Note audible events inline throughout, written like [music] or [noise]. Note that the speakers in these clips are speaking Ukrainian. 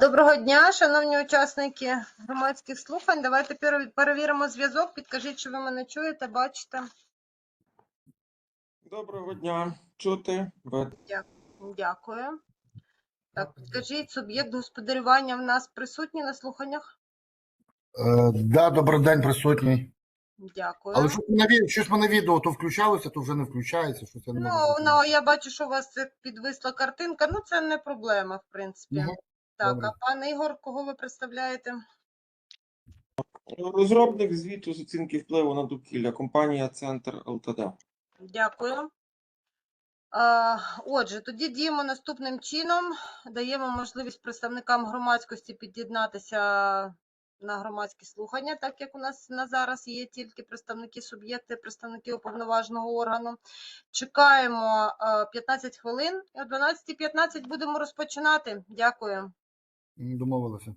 Доброго дня, шановні учасники громадських слухань. Давайте перевіримо зв'язок. Підкажіть, чи ви мене чуєте, бачите. Доброго дня. Чути? Ви- Дякую. Так, підкажіть, суб'єкт господарювання в нас присутній на слуханнях? Е, да, добрий день, присутній. Дякую. Але щось мене, ві- щось мене відео то включалося, то вже не включається. Щось я не Ну, зрозуміти. ну, я бачу, що у вас підвисла картинка. Ну, це не проблема, в принципі. Мгм, Так, добре. а пан Ігор, кого ви представляєте? Розробник звіту з оцінки впливу на довкілля, компанія Центр ЛТД. Дякую. Отже, тоді діємо наступним чином. Даємо можливість представникам громадськості під'єднатися на громадські слухання, так як у нас на зараз є тільки представники суб'єкти, представники уповноваженого органу. Чекаємо е, 15 хвилин. І о 12.15 будемо розпочинати. Дякую. Домовилися.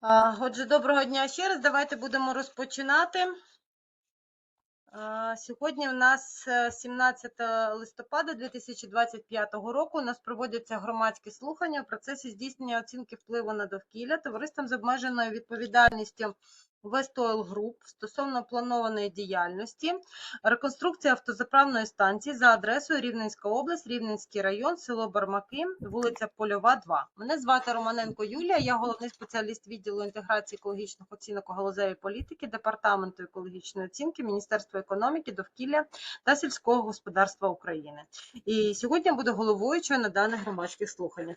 Отже, доброго дня ще раз. Давайте будемо розпочинати. Сьогодні у нас е, 17 листопада 2025 року. У нас проводяться громадські слухання у процесі здійснення оцінки впливу на довкілля товариством з обмеженою відповідальністю West Oil стосовно планованої діяльності, реконструкція автозаправної станції за адресою Рівненська область, Рівненський район, село Бармаки, вулиця Польова, 2. Мене звати Романенко Юлія, я головний спеціаліст відділу інтеграції екологічних оцінок у галузевій політики Департаменту екологічної оцінки Міністерства економіки, довкілля та сільського господарства України. І сьогодні я буду головуючою на даних громадських слуханнях.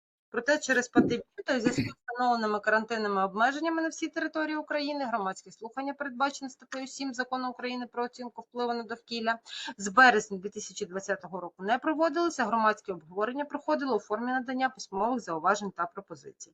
Проте через пандемію та у зв'язку з встановленими карантинними обмеженнями на всій території України громадські слухання, передбачені статтею 7 закону України про оцінку впливу на довкілля, з березня 2020 року не проводилися. Громадське обговорення проходило у формі надання письмових зауважень та пропозицій.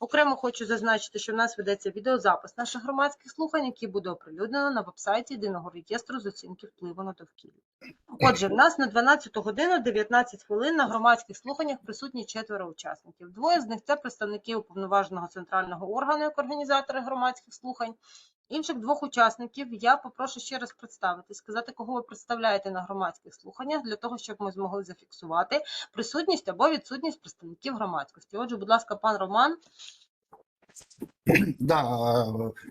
Окремо хочу зазначити, що в нас ведеться відеозапис наших громадських слухань, який буде оприлюднено на веб-сайті Єдиного реєстру з оцінки впливу на довкілля. Отже, в нас на 12 годину 19 хвилин на громадських слуханнях присутні четверо учасників. Двоє з них це представники уповноваженого центрального органу як організатори громадських слухань. Інших двох учасників я попрошу ще раз представити, сказати, кого ви представляєте на громадських слуханнях, для того, щоб ми змогли зафіксувати присутність або відсутність представників громадськості. Отже, будь ласка, пан Роман, [clears throat] Да,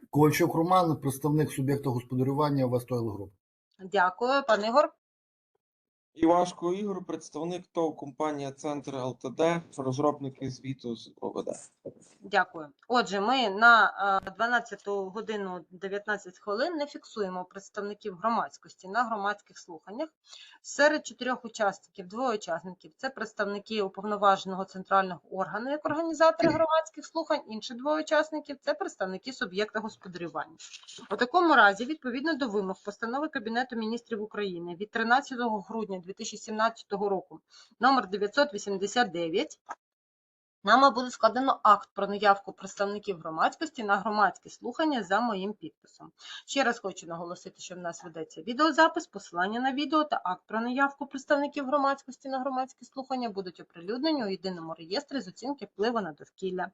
Ковальчук Роман, представник суб'єкта господарювання Вестойл Груп. дякую, пан Ігор. Івашко Ігор, представник ТОВ компанія Центр ЛТД, розробники звіту з ОВД. Дякую. Отже, ми на е, 12 годину 19 хвилин не фіксуємо представників громадськості на громадських слуханнях. Серед чотирьох учасників, двоє учасників це представники уповноваженого центрального органу як організатори громадських слухань. Інші двоє учасників це представники суб'єкта господарювання. У такому разі, відповідно до вимог постанови Кабінету міністрів України від 13 грудня 2017 року. Номер 989 Нами буде складено акт про наявку представників громадськості на громадські слухання за моїм підписом. Ще раз хочу наголосити, що в нас ведеться відеозапис, посилання на відео та акт про наявку представників громадськості на громадські слухання будуть оприлюднені у єдиному реєстрі з оцінки впливу на довкілля.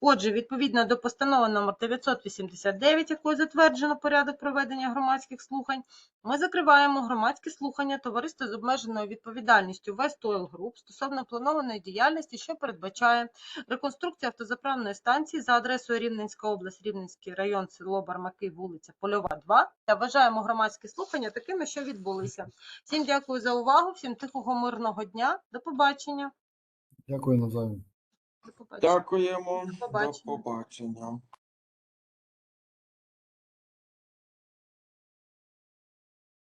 Отже, відповідно до постанови номер 989, якою затверджено порядок проведення громадських слухань, ми закриваємо громадські слухання товариства з обмеженою відповідальністю West Oil Group стосовно планованої діяльності, що передбачає реконструкція автозаправної станції за адресою Рівненська область, Рівненський район, село Бармаки, вулиця Польова, 2 та вважаємо громадські слухання такими, що відбулися. Всім дякую за увагу, всім тихого мирного дня. До побачення. Дякую навзаєм. До побачення. Дякуємо. побачення. До побачення.